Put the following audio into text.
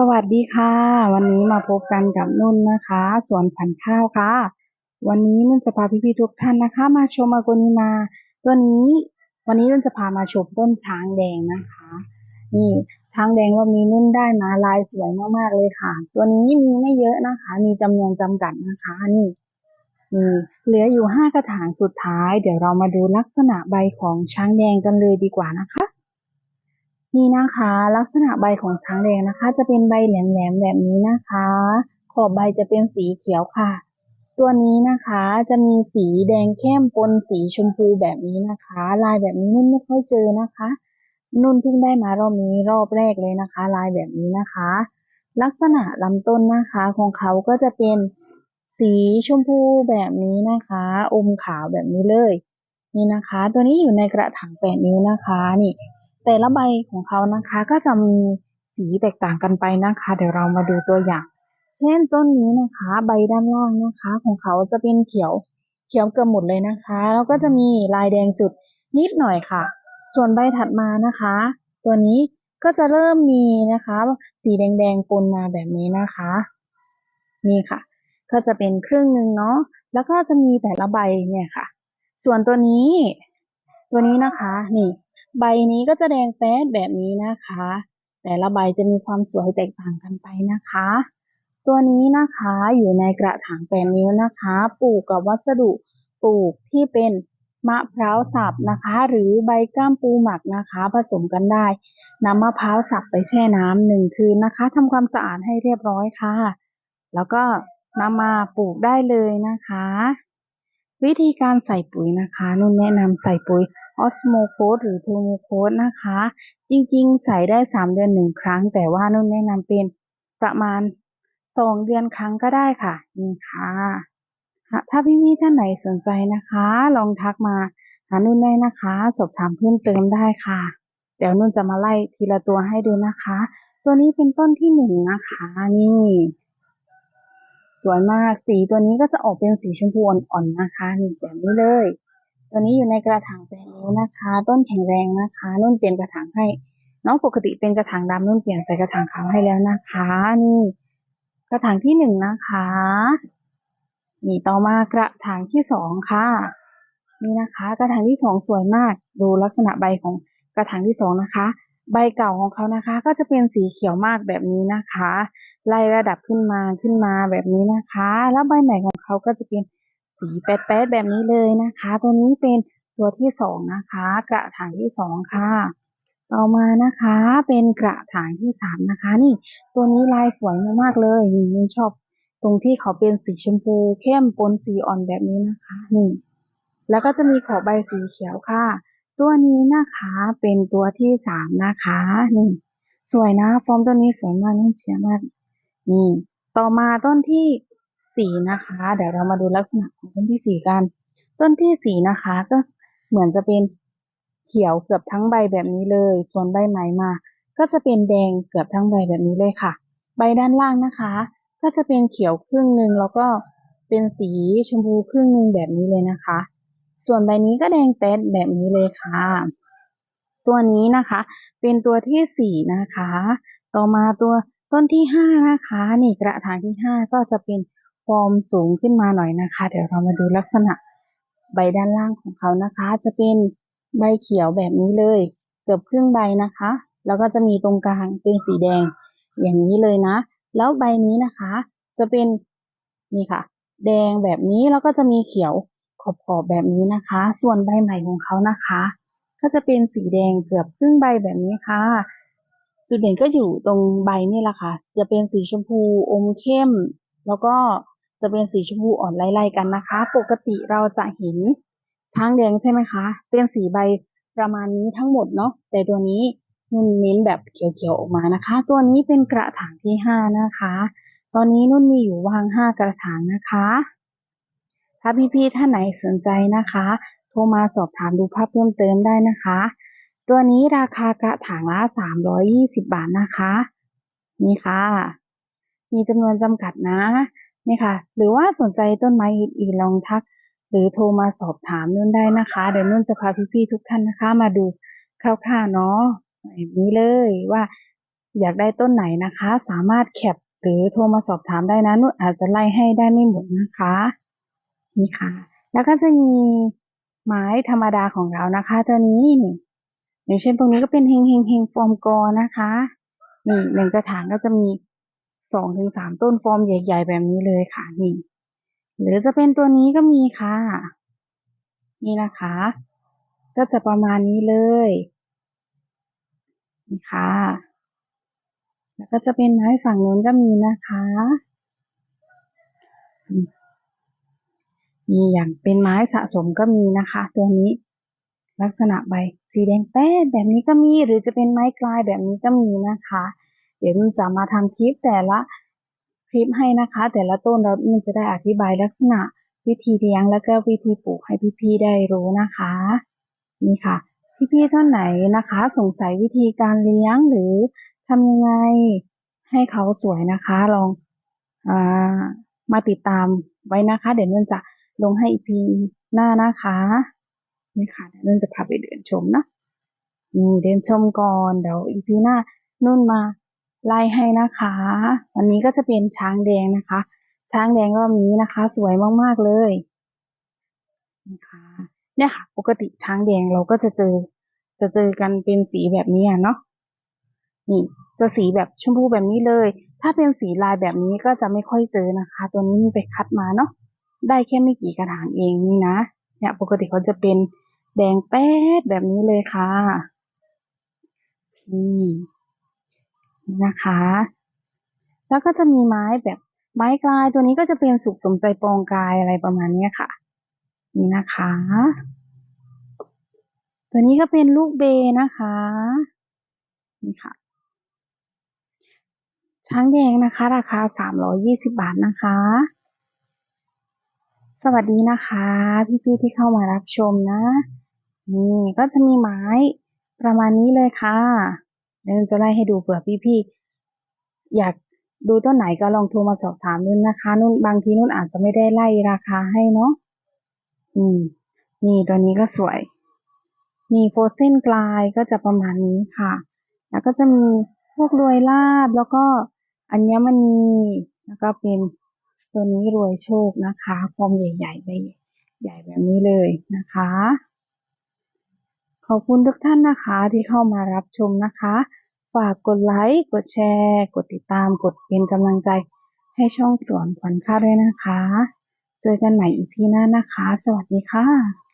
สวัสดีค่ะ วันนี้มาพบกันกับนุ่นนะคะสวนผันข้าวค่ะ วันนี้นุ่นจะพาพี่ๆทุกท่านนะคะ มาชมอโกนิมาตัวนี้ วันนี้นุ่นจะพามาชมต้นช้างแดงนะคะ นี่ช้างแดงรอบนี้นุ่นได้มาลายสวยมากๆเลยค่ะ ตัวนี้มีไม่เยอะนะคะ มีจำนวนจำกัดนะคะนี่นี่เหลืออยู่ห้ากระถางสุดท้าย เดี๋ยวเรามาดูลักษณะใบของช้างแดงกันเลยดีกว่านะคะ นี่นะคะ ลักษณะใบของช้างแดงนะคะ จะเป็นใบแหลมๆแบบนี้นะคะ ขอบใบจะเป็นสีเขียวค่ะ ตัวนี้นะคะจะมีสีแดงเข้มปนสีชมพูแบบนี้นะคะ ลายแบบนี้นุ่นไม่ค่อยเจอนะคะ นุ่นเพิ่งได้มารอบนี้รอบแรกเลยนะคะ ลายแบบนี้นะคะ ลักษณะลำต้นนะคะของเขาก็จะเป็นสีชมพูแบบนี้นะคะ อมขาวแบบนี้เลย นี่นะคะ ตัวนี้อยู่ในกระถางแปดนิ้วนะคะ นี่ แต่ละใบของเขานะคะก็จะมีสีแตกต่างกันไปนะคะ เดี๋ยวเรามาดูตัวอย่าง เช่นต้นนี้นะคะ ใบด้านล่างนะคะ ของเขาจะเป็นเขียวเขียวเกือบหมดเลยนะคะ แล้วก็จะมีลายแดงจุดนิดหน่อยค่ะ ส่วนใบถัดมานะคะ ตัวนี้ก็จะเริ่มมีนะคะ สีแดงๆปนมาแบบนี้นะคะ นี่ค่ะ ก็จะเป็นครึ่งหนึ่งเนาะแล้วก็จะมีแต่ละใบเนี่ยค่ะ ส่วนตัวนี้ ตัวนี้นะคะนี่ ใบนี้ก็จะแดงแป๊ดแบบนี้นะคะ แต่ละใบจะมีความสวยแตกต่างกันไปนะคะ ตัวนี้นะคะอยู่ในกระถางแปดนิ้วนะคะ ปลูกกับวัสดุปลูกที่เป็นมะพร้าวสับนะคะ หรือใบก้ามปูหมักนะคะ ผสมกันได้นำมะพร้าวสับไปแช่น้ำหนึ่งคืนนะคะทำความสะอาดให้เรียบร้อยค่ะ แล้วก็นำมาปลูกได้เลยนะคะ วิธีการใส่ปุ๋ยนะคะนุ่นแนะนำใส่ปุ๋ย ออสโมโคสหรือโทโมโคสนะคะ จริงๆ ใส่ได้ 3 เดือนหนึ่งครั้ง แต่ว่านุ่นแนะนำเป็นประมาณ 2 เดือนครั้งก็ได้ค่ะนี่ค่ะถ้าพี่ๆท่านไหนสนใจนะคะ ลองทักมาหานุ่นได้นะคะ สอบถามเพิ่มเติมได้ค่ะ เดี๋ยวนุ่นจะมาไล่ทีละตัวให้ดูนะคะ ตัวนี้เป็นต้นที่หนึ่งนะคะนี่สวยมากสีตัวนี้ก็จะออกเป็นสีชมพูอ่อนๆนะคะนี่แบบนี้เลย ตัวนี้อยู่ในกระถางแปดนิ้วนะคะ ต้นแข็งแรงนะคะ นุ่นเปลี่ยนกระถางให้ น้องปกติเป็นกระถางดำนุ่นเปลี่ยนใส่กระถางขาวให้แล้วนะคะ นี่ กระถางที่หนึ่งนะคะ นี่ต่อมากระถางที่สองค่ะ นี่นะคะ กระถางที่สองสวยมาก ดูลักษณะใบของกระถางที่สองนะคะ ใบเก่าของเขานะคะ ก็จะเป็นสีเขียวมากแบบนี้นะคะ ไล่ระดับขึ้นมาขึ้นมาแบบนี้นะคะ แล้วใบใหม่ของเขาก็จะเป็น สีแป๊ดๆแบบนี้เลยนะคะ ตัวนี้เป็นตัวที่สองนะคะ กระถางที่สองค่ะ ต่อมานะคะเป็นกระถางที่สามนะคะ นี่ตัวนี้ลายสวยมากๆเลยนี่ชอบตรงที่เขาเป็นสีชมพูเข้มปนสีอ่อนแบบนี้นะคะนี่แล้วก็จะมีขอบใบสีเขียวค่ะ ตัวนี้นะคะเป็นตัวที่สามนะคะนี่สวยนะ ฟอร์มตัวนี้สวยมากน่าเชียร์มากนี่ต่อมาต้นที่ สี่นะคะ เดี๋ยวเรามาดูลักษณะของต้นที่สี่กัน ต้นที่สี่นะคะก็เหมือนจะเป็นเขียวเกือบทั้งใบแบบนี้เลย ส่วนใบใหมมา ก็จะเป็นแดงเกือบทั้งใบแบบนี้เลยค่ะ ใบด้านล่างนะคะ ก็จะเป็นเขียวครึ่งหนึ่งแล้วก็เป็นสีชมพูครึ่งหนึ่งแบบนี้เลยนะคะ ส่วนใบนี้ก็แดงแป๊ดแบบนี้เลยค่ะ ตัวนี้นะคะ เป็นตัวที่สี่นะคะ ต่อมาตัวต้นที่ห้านะคะ นี่กระถางที่ห้าก็จะเป็น ฟอร์มสูงขึ้นมาหน่อยนะคะ เดี๋ยวเรามาดูลักษณะใบด้านล่างของเขานะคะ จะเป็นใบเขียวแบบนี้เลย เกือบครึ่งใบนะคะ แล้วก็จะมีตรงกลางเป็นสีแดงอย่างนี้เลยนะ แล้วใบนี้นะคะ จะเป็นนี่ค่ะ แดงแบบนี้แล้วก็จะมีเขียวขอบๆแบบนี้นะคะ ส่วนใบใหม่ของเขานะคะ ก็จะเป็นสีแดงเกือบครึ่งใบแบบนี้ค่ะจุดเด่นก็อยู่ตรงใบนี่แหละค่ะ จะเป็นสีชมพูอมเข้ม แล้วก็ จะเป็นสีชมพูอ่อนไล่ๆกันนะคะ ปกติเราจะเห็นช้างแดงใช่ไหมคะ เป็นสีใบประมาณนี้ทั้งหมดเนาะ แต่ตัวนี้นุ่นเน้นแบบเขียวๆออกมานะคะ ตัวนี้เป็นกระถางที่ห้านะคะ ตอนนี้นุ่นมีอยู่วางห้ากระถางนะคะ ถ้าพี่ๆท่านไหนสนใจนะคะ โทรมาสอบถามดูภาพเพิ่มเติมได้นะคะ ตัวนี้ราคากระถางละ320บาทนะคะ นี่ค่ะ มีจำนวนจำกัดนะ นี่ค่ะ หรือว่าสนใจต้นไม้อื่นๆลองทัก หรือโทรมาสอบถามนุ่นได้นะคะ เดี๋ยวนุ่นจะพาพี่ๆทุกท่านนะคะ มาดูคร่าวๆเนาะแบบนี้เลยว่าอยากได้ต้นไหนนะคะ สามารถแคปหรือโทรมาสอบถามได้นะนุ่นอาจจะไล่ให้ได้ไม่หมดนะคะ นี่ค่ะ แล้วก็จะมีไม้ธรรมดาของเรานะคะตัวนี้นี่อย่างเช่นตรงนี้ก็เป็นเฮงเฮงเฮงฟอร์มกอนะคะนี่หนึ่งกระถางก็จะมี สองถึงสามต้นฟอร์มใหญ่ ๆ แบบนี้เลยค่ะนี่ หรือจะเป็นตัวนี้ก็มีค่ะ นี่นะคะ ก็จะประมาณนี้เลยนี่ค่ะ แล้วก็จะเป็นไม้ฝั่งนู้นก็มีนะคะมีอย่างเป็นไม้สะสมก็มีนะคะ ตัวนี้ ลักษณะใบสีแดงแป้ดแบบนี้ก็มี หรือจะเป็นไม้กลายแบบนี้ก็มีนะคะ เดี๋ยวมันจะมาทำคลิปแต่ละคลิปให้นะคะ แต่ละต้นเรามันจะได้อธิบายลักษณะวิธีเลี้ยงแล้วก็วิธีปลูกให้พี่ๆได้รู้นะคะ นี่ค่ะ พี่ๆท่านไหนนะคะ สงสัยวิธีการเลี้ยงหรือทำยังไงให้เขาสวยนะคะ ลองอามาติดตามไว้นะคะ เดี๋ยวนุ่นจะลงให้อีพีหน้านะคะนี่ค่ะเดี๋ยวนุ่นจะพาไปเดินชมนะนี่เดินชมก่อนเดี๋ยวอีพีหน้านุ่นมา ไล่ให้นะคะ วันนี้ก็จะเป็นช้างแดงนะคะ ช้างแดงรอบนี้นะคะ สวยมากๆเลยนะคะเนี่ยค่ะ ปกติช้างแดงเราก็จะเจอ จะเจอกันเป็นสีแบบนี้เนาะนี่จะสีแบบชมพูแบบนี้เลย ถ้าเป็นสีลายแบบนี้ก็จะไม่ค่อยเจอนะคะ ตัวนี้มีไปคัดมาเนาะได้แค่ไม่กี่กระถางเองนี่นะเนี่ยปกติเขาจะเป็นแดงแป๊ดแบบนี้เลยค่ะนี่ นะคะ แล้วก็จะมีไม้แบบไม้กลายตัวนี้ก็จะเป็นสุขสมใจปองกายอะไรประมาณนี้ค่ะ นี่นะคะ ตัวนี้ก็เป็นลูกเบนะคะ นี่ค่ะ ช้างแดงนะคะ ราคาสามร้อยยี่สิบาทนะคะ สวัสดีนะคะ พี่ๆที่เข้ามารับชมนะ นี่ก็จะมีไม้ประมาณนี้เลยค่ะ เดี๋ยวจะไล่ให้ดูเผื่อพี่ๆอยากดูต้นไหนก็ลองโทรมาสอบถามนุ่นนะคะ นุ่นบางทีนุ่นอาจจะไม่ได้ไล่ราคาให้เนาะอืม นี่ตัวนี้ก็สวย มีโฟเซนกลายก็จะประมาณนี้ค่ะ แล้วก็จะมีพวกรวยลาบแล้วก็อัญมณีแล้วก็เป็นตัวนี้รวยโชคนะคะฟอมใหญ่ๆใบใหญ่แบบนี้เลยนะคะ ขอบคุณทุกท่านนะคะที่เข้ามารับชมนะคะ ฝากกดไลค์ กดแชร์ กดติดตาม กดเป็นกำลังใจ ให้ช่องสวนขวัญค่าด้วยนะคะ เจอกันใหม่อีพีหน้านะคะ สวัสดีค่ะ